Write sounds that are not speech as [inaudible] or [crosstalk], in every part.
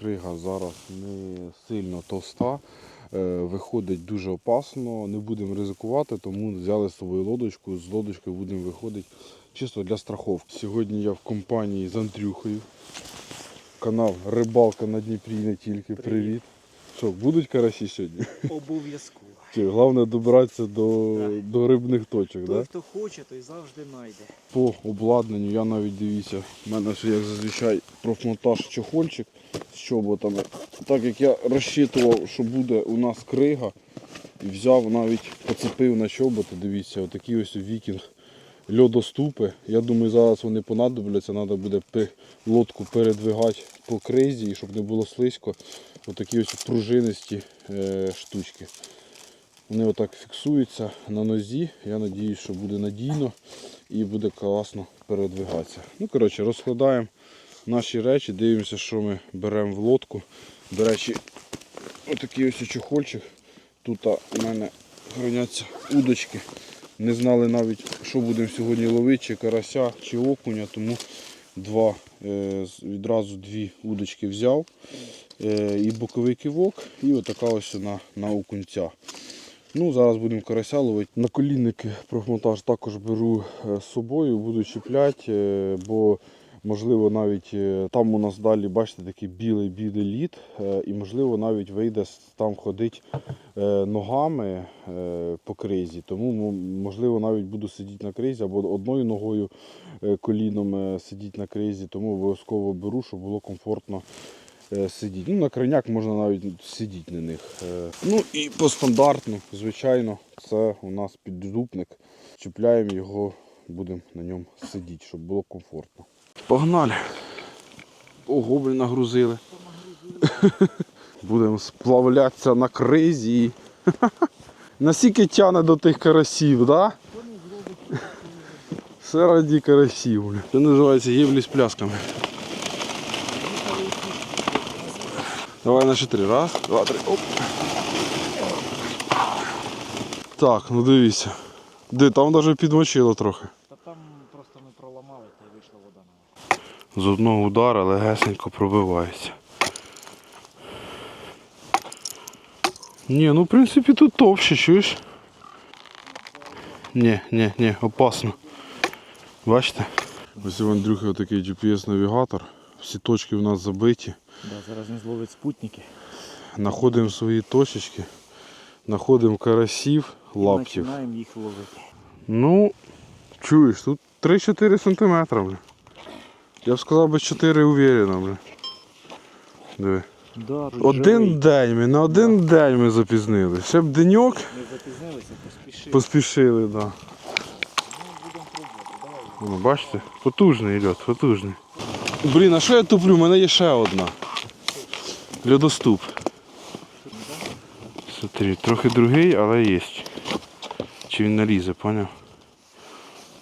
крига зараз не сильно товста. Е, Виходить дуже опасно, не будемо ризикувати, тому взяли з собою лодочку. З лодочкою будемо виходити чисто для страховки. Сьогодні я в компанії з Андрюхою. Канал Рибалка на Дніпрі не тільки. Привіт. Що, будуть карасі сьогодні? Обов'язково. Чи головне добиратися до, Так. до рибних точок, Той, да? хто хоче, той завжди знайде. По обладнанню я навіть дивіться, в мене ще як зазвичай профмонтаж чохольчик з чоботами. Так як я розчитував, що буде у нас крига, і взяв навіть поцепив на чоботи, дивіться, отакі ось вікінг льодоступи. Я думаю, зараз вони понадобляться, треба буде лодку передвигати по кризі, і щоб не було слизько. Отакі ось пружинисті е, штучки. Вони отак фіксуються на нозі. Я сподіваюся, що буде надійно і буде класно передвигатися. Ну, коротше, розкладаємо наші речі, дивимося, що ми беремо в лодку. До речі, отакий ось чохольчик. Тут у мене храняться удочки. Не знали навіть, що будемо сьогодні ловити, чи карася, чи окуня, тому два, е, відразу дві удочки взяв. Е, і боковий кивок, і отака ось на, на окунця. Ну, зараз будемо карася ловити. На колінники профмонтаж також беру е, з собою, буду чіпляти, е, бо можливо навіть е, там у нас далі, бачите, такий білий-білий лід, і можливо навіть вийде там ходити е, ногами по кризі. Тому можливо навіть буду сидіти на кризі або одною ногою коліном сидіти на кризі, тому обов'язково беру, щоб було комфортно сидіти. Ну, на крайняк можна навіть сидіти на них. Е, Ну і по стандартну, звичайно, це у нас піддупник. Чіпляємо його, будемо на ньому сидіти, щоб було комфортно. Погнали. Ого, блін, нагрузили. [laughs] Будемо сплавлятися на кризі. [laughs] Наскільки тяне до тих карасів, да? [laughs] Все раді карасів. Це називається євлі з плясками. Давай на чотири. Раз, два, три. Оп. Так, ну дивіться. Де, там навіть підмочило трохи. Та там просто ми проламали, та й вийшла вода на З одного удара легесенько пробивається. Ні, ну в принципі тут товще, чуєш? Ні, ні, ні, опасно. Бачите? Ось у Андрюхи отакий GPS-навігатор. Всі точки у нас забиті. Да, зараз не зловить спутники. Знаходимо свої точечки. Знаходимо карасів, лаптів. Починаємо їх ловити. Ну, чуєш, тут 3-4 сантиметра, бля. Я б сказав би 4 уверенно, бля. Диви. Да, Один день ми, на один день ми запізнилися. Ще б деньок Ми запізнилися, поспішили. поспішили, так. Да. Ну, будемо пробувати. Давай. Ну, бачите? Потужний льот, потужний. Блін, а що я туплю? У мене є ще одна. Льодоступ. Смотри, трохи другий, але є. Чи він налізе, поняв?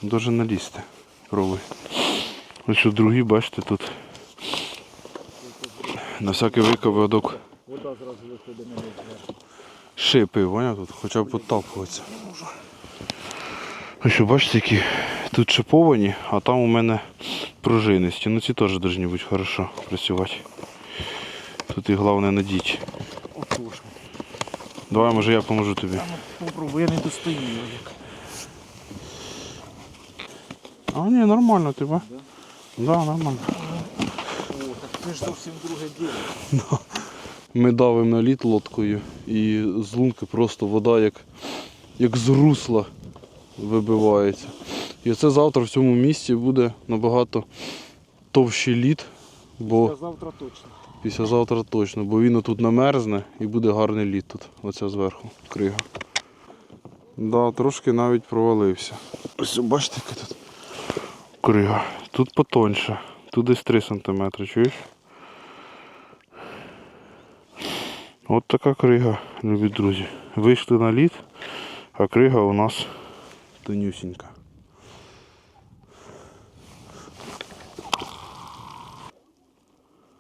Дуже налізти. Пробуй. Ось що другий, бачите, тут. На всякий випадок Вода зразу виходить на шипи, поняв тут, хоча б підталкуватися. Ось що, бачите, які тут шиповані, а там у мене пружинисті. Ну ці теж повинні бути хорошо працювати. Тут і головне надіть. Давай, може я поможу тобі. Ну попробуй, я не достаю. А ні, нормально тебе. Да, нормально. О, так це ж зовсім друге діло. [laughs] Ми давимо на лід лодкою і з лунки просто вода як, як з русла вибивається. І це завтра в цьому місці буде набагато товщий лід, бо Та завтра точно. післязавтра точно, бо він тут намерзне і буде гарний лід тут, оця зверху крига. Да, трошки навіть провалився. Ось бачите, яка тут крига. Тут потоньше. Тут десь 3 см, чуєш? От така крига, любі друзі. Вийшли на лід, а крига у нас тонюсінька.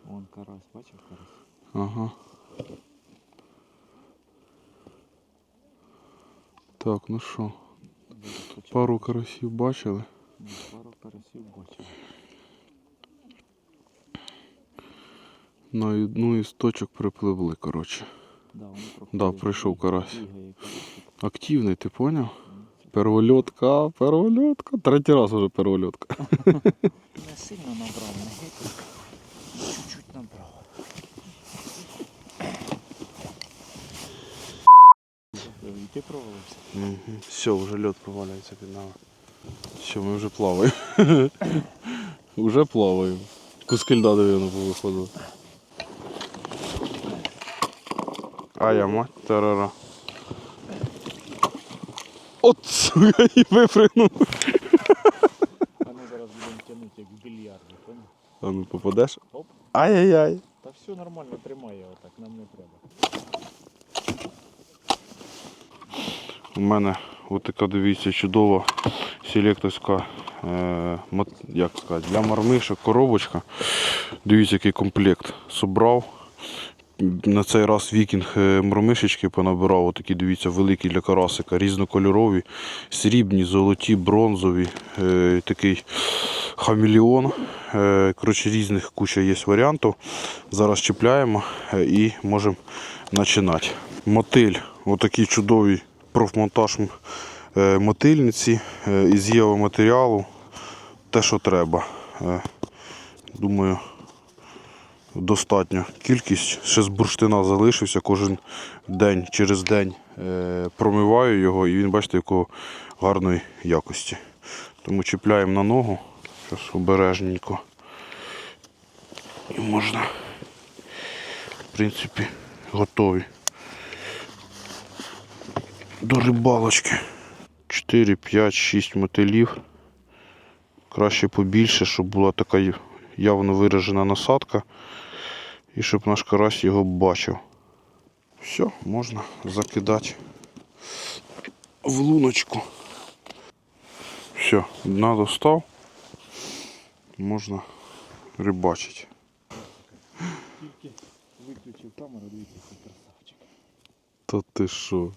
Вон карась, бачив карась? Ага. Так, ну що, пару карасів бачили. пару карасів бачив. На одну із точок припливли, коротше. Да, Да, прийшов карась. Активний, ти поняв? Первольотка, первольотка. Третій раз вже первольотка. Не сильно набрав, не геть. Чуть-чуть набрав. І ти провалився? Угу. Все, вже льот провалюється під нами. Все, ми вже плаваємо. Уже плаваємо. Куски льда дивно повиходили. А я мать тарара. От сука, і випрыгнув. А ми зараз будемо тягнути як в більярді, поняв? А ну попадеш? Оп. Ай-яй-яй. Та все нормально, тримає отак, нам не треба. У мене отака, дивіться, чудова селекторська, е, як сказати, для мармишок коробочка. Дивіться, який комплект собрав. На цей раз вікінг е, мормишечки понабирав, отакі, дивіться, великі для карасика, різнокольорові, срібні, золоті, бронзові, е, такий хамелеон. Е, коротше, різних куча є варіантів. Зараз чіпляємо е, і можемо починати. Мотиль, отакий чудовий профмонтаж е, мотильниці із єво матеріалу. Те, що треба. Думаю, достатньо кількість. Ще з бурштина залишився кожен день через день е, промиваю його і він, бачите, якого гарної якості. Тому чіпляємо на ногу. Зараз обережненько. І можна, в принципі, готові. До рибалочки. 4, 5, 6 мотилів. Краще побільше, щоб була така явно виражена насадка. І щоб наш карась його бачив. Все, можна закидати в луночку. Все, дна достав. Можна рибачити. Тільки виключив камеру, дивіться, який красавчик. Та ти що?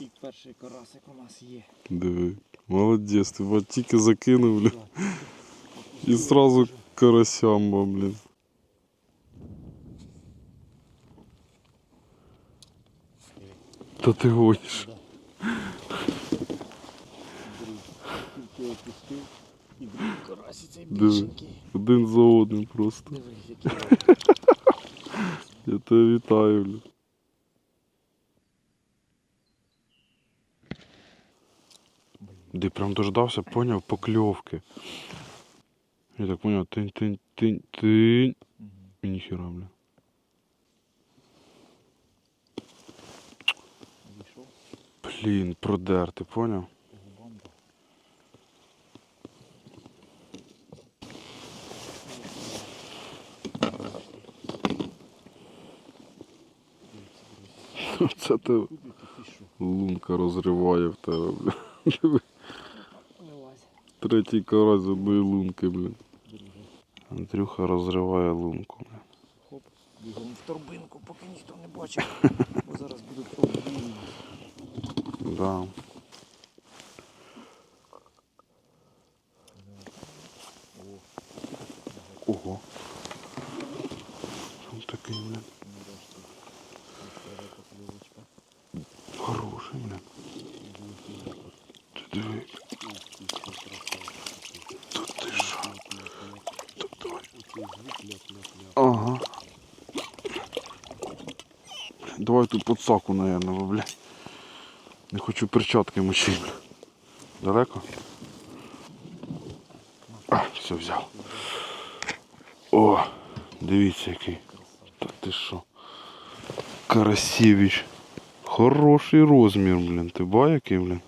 І перший карасик у нас є. Диви. Молодець, ти тільки закинув, бля. І сразу карасямба, блін. Та ти гониш. Тільки опустив. І другий карасі цей Диви. більшенький. Один за одним просто. Диви. Я тебе вітаю, бля. Ти прям дождався, поняв, покльовки. Я так поняв, тинь, тинь, тинь, тинь. Мгм. І ніхіра, бля. Блін, продер, ти поняв? [laughs] Це ти лунка розриває в тебе, бля. Третій карась з одної лунки, блін. Андрюха розриває лунку. бля. Хоп. Бігом в торбинку, поки ніхто не бачив. [laughs] Бо зараз будуть проблеми. Да. Ого. Там такий, блін. Хороший, блін. Ти диви. Тут ти що? Тут давай. Ага. Давай тут подсаку, наверное, блядь. Не хочу перчатки мочити. Далеко? А, все взяв. О, дивіться який. Та ти що? Карасєвич. Хороший розмір, блін. Ти ба який, блін?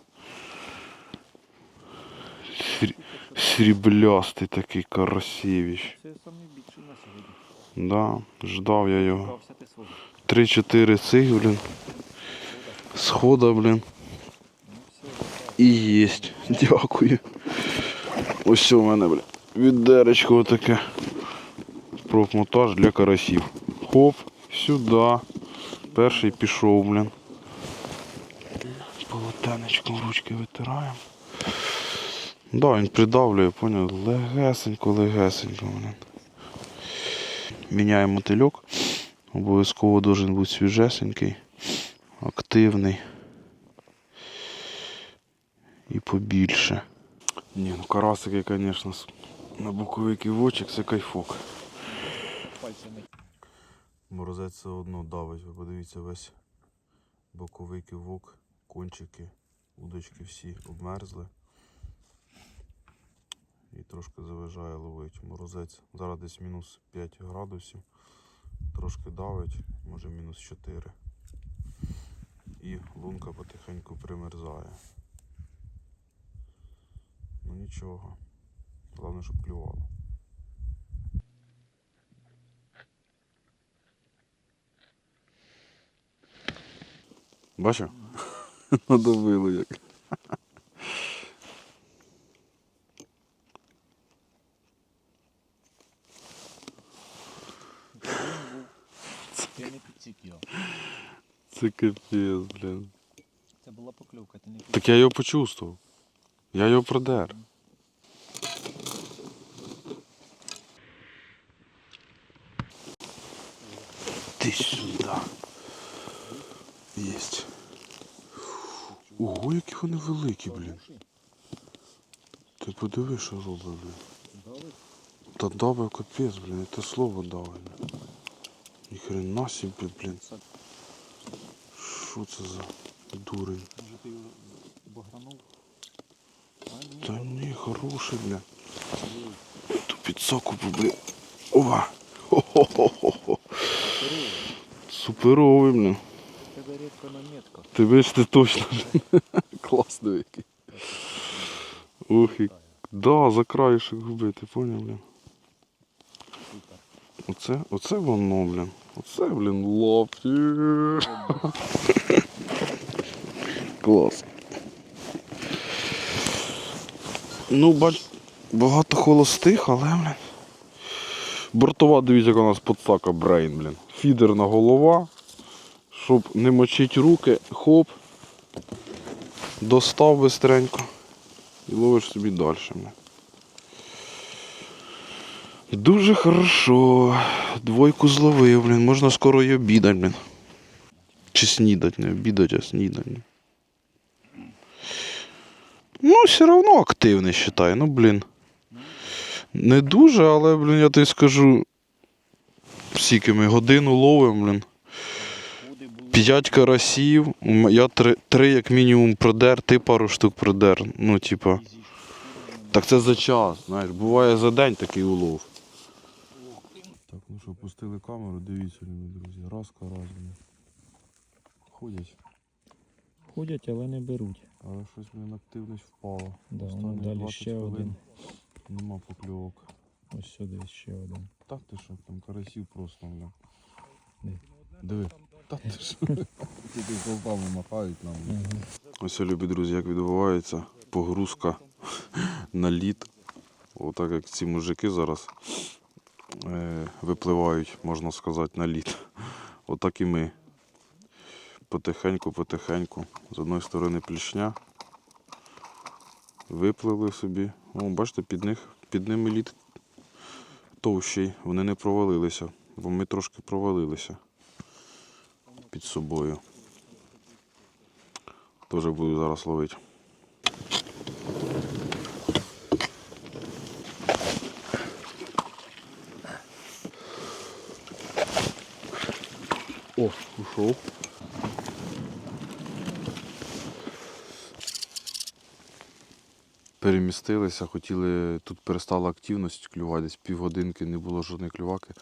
Срі... Сріблястий такий Карасєвич. Це найбільший на сьогодні. Да, ждав я його. Брався ти свого. 3-4 цих, блін. Схода, блін. І єсть. [laughs] Дякую. Ось у мене, бля. Відеречко отаке. Профмонтаж для карасів. Хоп, сюди. Перший пішов, блін. Полотенечком ручки витираємо. Да, він придавлює, поняв? Легесенько, легесенько, блін. міняємо мотильок. Обов'язково должен бути свіжесенький, активний побільше. Ні, ну карасики, звісно, на боковий кивочок це кайфок. Морозець все одно давить, ви подивіться весь боковий кивок, кончики, удочки всі обмерзли. І трошки заважає ловить. Морозець зараз десь мінус 5 градусів, трошки давить, може мінус 4. І лунка потихеньку примерзає. Ну нічого. Головне, щоб клювало. Бачив? [laughs] Надавило як. Ти не підсік його. Це капець, блін. Це була покльовка, ти не підсік. Так я його почувствував. Я його продер. Ти сюди. Єсть. Ого, які вони великі, блін. Ти подиви, що робить. Та давай капець, блін, це слово давай. Ніхрена собі, блін. Що це за дурень? Може ти його багранув? А ні. Та ні, хороший, бля. Ту підсоку блін. Ова! Хо-хо-хо-хо. Суперовий, блін. Тебе рідко на метках. Ти бачиш, ти точно. Класний який. Ох, і... Да, за краєшок губи, ти поняв, блін. Оце, оце воно, блін. Оце, блін, лапті. Клас. Ну, бач, багато холостих, але, блін. Бортова, дивіться, яка у нас подсака брейн, блін. Фідерна голова. Щоб не мочити руки, хоп. Достав бистренько. І ловиш собі далі, блін. Дуже хорошо. Двойку зловив, блін. Можна скоро і обідать, блін. Чи снідать, не обідать, а снідать. Ну, все одно активний, вважаю. Ну, блін. Не дуже, але, блін, я тобі скажу. Скільки ми годину ловимо, блін. П'ять карасів. Я три, три як мінімум продер, ти пару штук продер. Ну, типа. Так це за час, знаєш, буває за день такий улов. Так, ну що, пустили камеру, дивіться, любі друзі. Раз карась. Ходять, Ходять, але не беруть. Але щось, блін, активність впала. Да, Останні далі 20 ще хвилин один. Нема покльовок. Ось сюди ще один. Так ти що, там карасів просто, бля. Де? Диви. Так ти що? [laughs] Тільки стовпами махають нам. Ага. Ось, любі друзі, як відбувається погрузка [laughs] на лід. Отак як ці мужики зараз е, випливають, можна сказати, на лід. Отак і ми. Потихеньку, потихеньку. З одної сторони плішня. Випливли собі. О, бачите, під них, під ними лід товщий. Вони не провалилися, бо ми трошки провалилися під собою. Теж буду зараз ловити. О, ушов. Перемістилися, хотіли, тут перестала активність клювати, десь півгодинки не було жодної клюваки.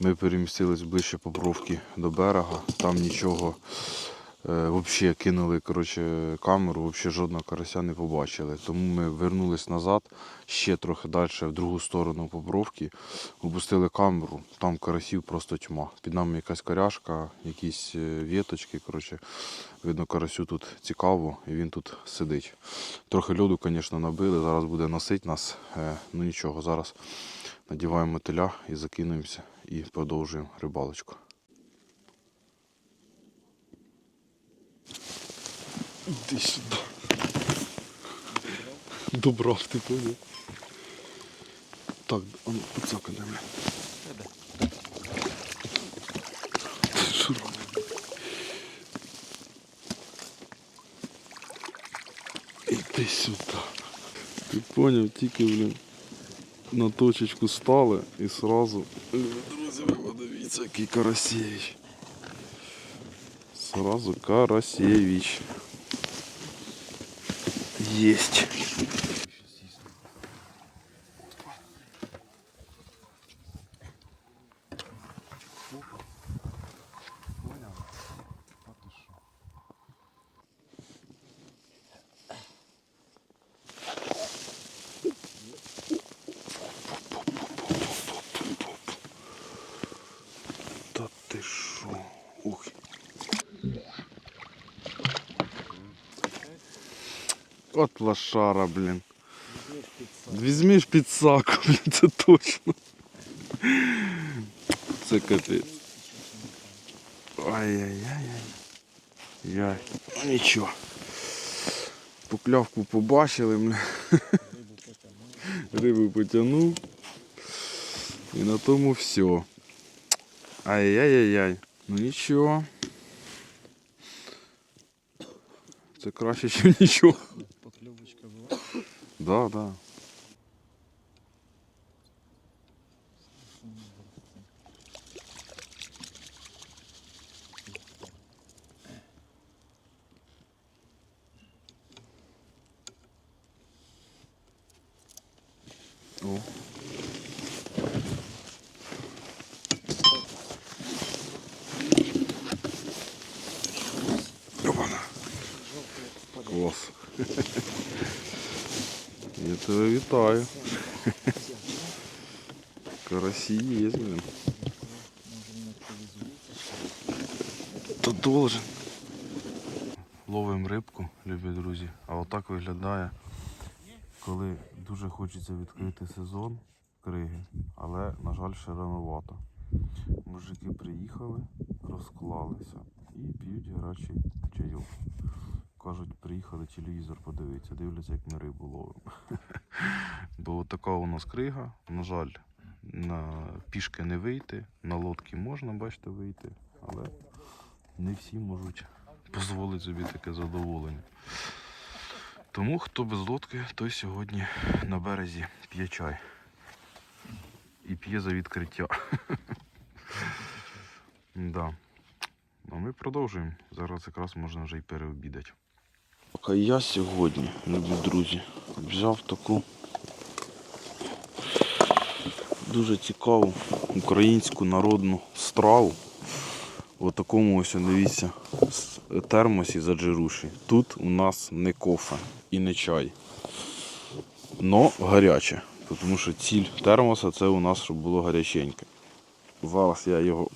Ми перемістились ближче по бровки до берега, там нічого взагалі кинули коротше, камеру, взагалі жодного карася не побачили. Тому ми вернулись назад, ще трохи далі, в другу сторону по бровки, опустили камеру, там карасів просто тьма. Під нами якась коряшка, якісь е, віточки. Коротше, видно, карасю тут цікаво і він тут сидить. Трохи льоду, звісно, набили, зараз буде носить нас. Е, Ну нічого, зараз надіваємо мотиля і закинуємося і продовжуємо рибалочку. Іди сюди. Добрав ти поняв. Так, а ну бля. Що робить? Іди сюди. Ти поняв, тільки, блін, на точечку стали і сразу... Друзі, ви подивіться, який Карасєвич. Сразу Карасєвич. Єсть. лошара, блін. Візьмеш під саку, [laughs] блін, це точно. Це капець. Ай-яй-яй-яй. Яй. Ну нічого. Поклявку побачили, блін. Рибу потягнув. І на тому все. Ай-яй-яй-яй. Ну нічого. Це краще, [laughs] ніж нічого. Покльовочка була. Да, да. О. Опана. [laughs] Я тебе вітаю. Карасі є, блин. То должен. Ловимо рибку, любі друзі. А отак виглядає, коли дуже хочеться відкрити сезон криги, але, на жаль, ще рановато. Мужики приїхали, розклалися і п'ють гарячий чайок. Приїхали телевізор подивитися, дивляться, як ми рибу ловимо. [laughs] Бо така у нас крига, на жаль, на пішки не вийти, на лодки можна, бачите, вийти, але не всі можуть дозволити собі таке задоволення. Тому хто без лодки, той сьогодні на березі п'є чай. І п'є за відкриття. [laughs] да. Ну, ми продовжуємо. Зараз якраз можна вже й переобідати. А я сьогодні, любі друзі, взяв таку дуже цікаву українську народну страву. В такому ось, дивіться, термосі заджируші. Тут у нас не кофе і не чай. Но гаряче. Тому що ціль термоса це у нас, щоб було гаряченьке. Зараз я його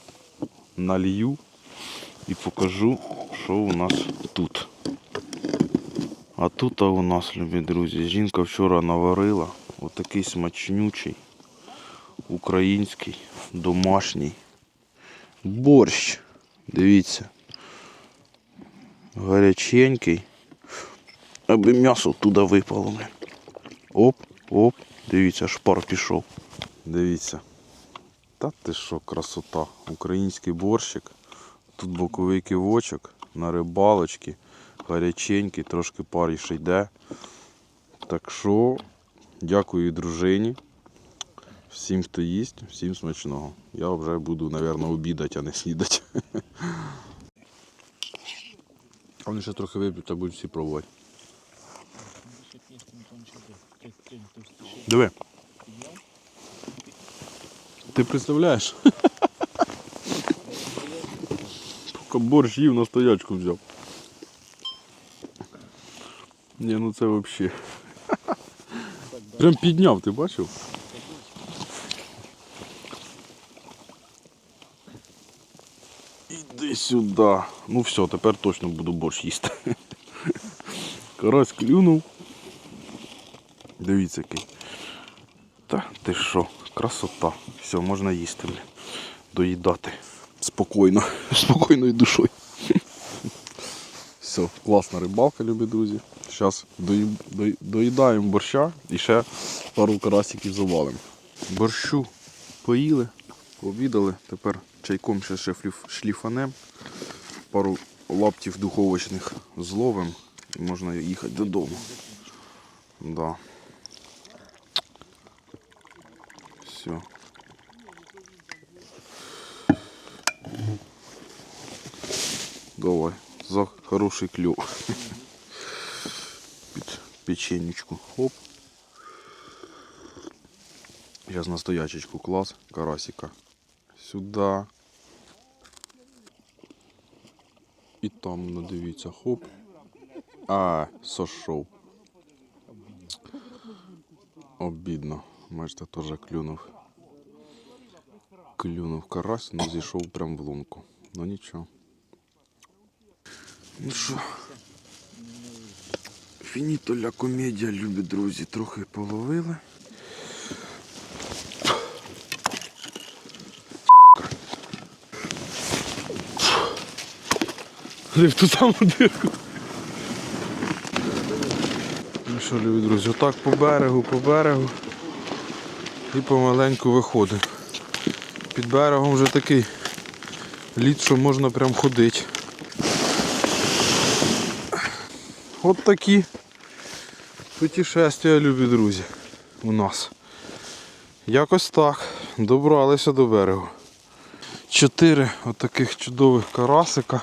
налью і покажу, що у нас тут. А тут у нас, любі друзі, жінка вчора наварила отакий смачнючий, український, домашній борщ. Дивіться. Гаряченький. Аби м'ясо туди випало. Оп, оп, дивіться, аж пар пішов. Дивіться. Та ти що, красота. Український борщик. Тут боковий кивочок на рибалочки. Гаряченький, трошки пар ще йде. Так що, дякую дружині. Всім, хто їсть, всім смачного. Я вже буду, мабуть, обідати, а не снідати. А [laughs] вони ще трохи вип'ють, та будуть всі пробувати. Диви. Ти представляєш? [laughs] Поки борщ їв, на стоячку взяв. Ні, ну це взагалі. Прям підняв, ти бачив? Іди сюди. Ну все, тепер точно буду борщ їсти. Карась клюнув. Дивіться який. Та ти що, красота. Все, можна їсти, бля. Доїдати. Спокійно, спокійною душою. Все, класна рибалка, любі друзі. Зараз доїдаємо борща і ще пару карасиків завалимо. Борщу поїли, пообідали. Тепер чайком ще шліф- шліфанем. Пару лаптів духовочних зловим і можна їхати додому. Да. Все. Давай, за хороший клюв. Під печенечку. Хоп. Сейчас на стоячечку клас карасика. Сюда. І там, ну дивіться, хоп. А, сошов. Обідно. Бачите, теж клюнув. Клюнув карась, але зійшов прям в лунку. Ну нічого. Ну що, фініто ля комедія, любі друзі, трохи половили. в ту саму дирку. Ну що, любі друзі, отак по берегу, по берегу. І помаленьку виходимо. Під берегом вже такий лід, що можна прям ходити. От такі путешествия, любі друзі, у нас. Якось так. Добралися до берегу. Чотири отаких чудових карасика.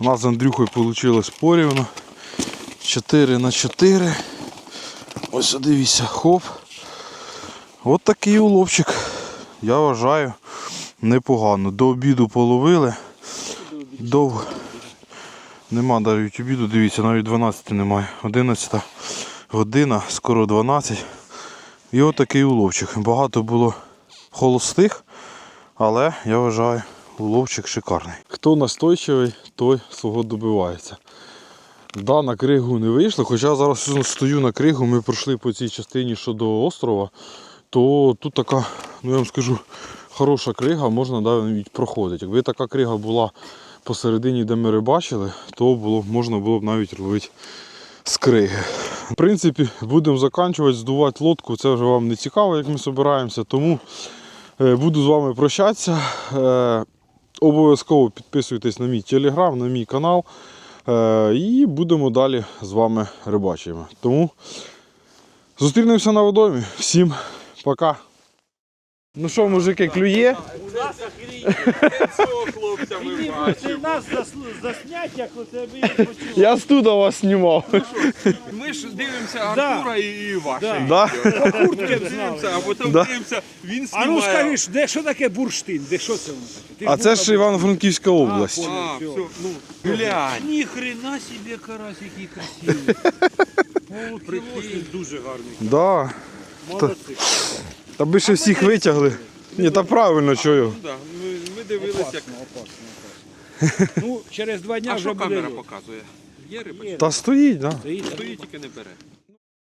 У нас з Андрюхою вийшло порівно. 4 на 4. Ось дивіться, хоп. От такий уловчик. Я вважаю непогано. До обіду половили. Довго. Нема навіть обіду, дивіться, навіть 12 немає. 11 година, скоро 12. І от такий уловчик. Багато було холостих, але я вважаю, уловчик шикарний. Хто настойчивий, той свого добивається. Да, на кригу не вийшло, хоча зараз стою на кригу, ми пройшли по цій частині що до острова, то тут така, ну я вам скажу, хороша крига, можна навіть проходити. Якби така крига була посередині, де ми рибачили, то було, можна було б навіть ловити з криги. В принципі, будемо закінчувати, здувати лодку, це вже вам не цікаво, як ми збираємося, тому е, буду з вами прощатися. Е, Обов'язково підписуйтесь на мій телеграм, на мій канал. Е, І будемо далі з вами рибачити. Тому зустрінемося на водомі. Всім пока. Ну що, мужики, клює? Ти нас заснять, як у тебе Я студа вас знімав. Ми ж дивимося Артура і, ваше. Да? По куртки дивимося, а потім Да. дивимося, він А знімає. ну скажи, де що таке бурштин? Де що це воно? Ти А це ж Івано-Франківська область. А, все, ну, глянь. Ні хрена собі карась, який красивий. [laughs] Прикинь, дуже гарний. Да. Молодці. Та би ще всіх витягли. Ні, та правильно, що його. Ну, да, ми, ми дивилися, як... Опасно, опасно, [laughs] опасно. Ну, через два дня А вже що буде. камера показує? Є риба? Та стоїть, да. Стоїть. Стоїть, тільки не бере.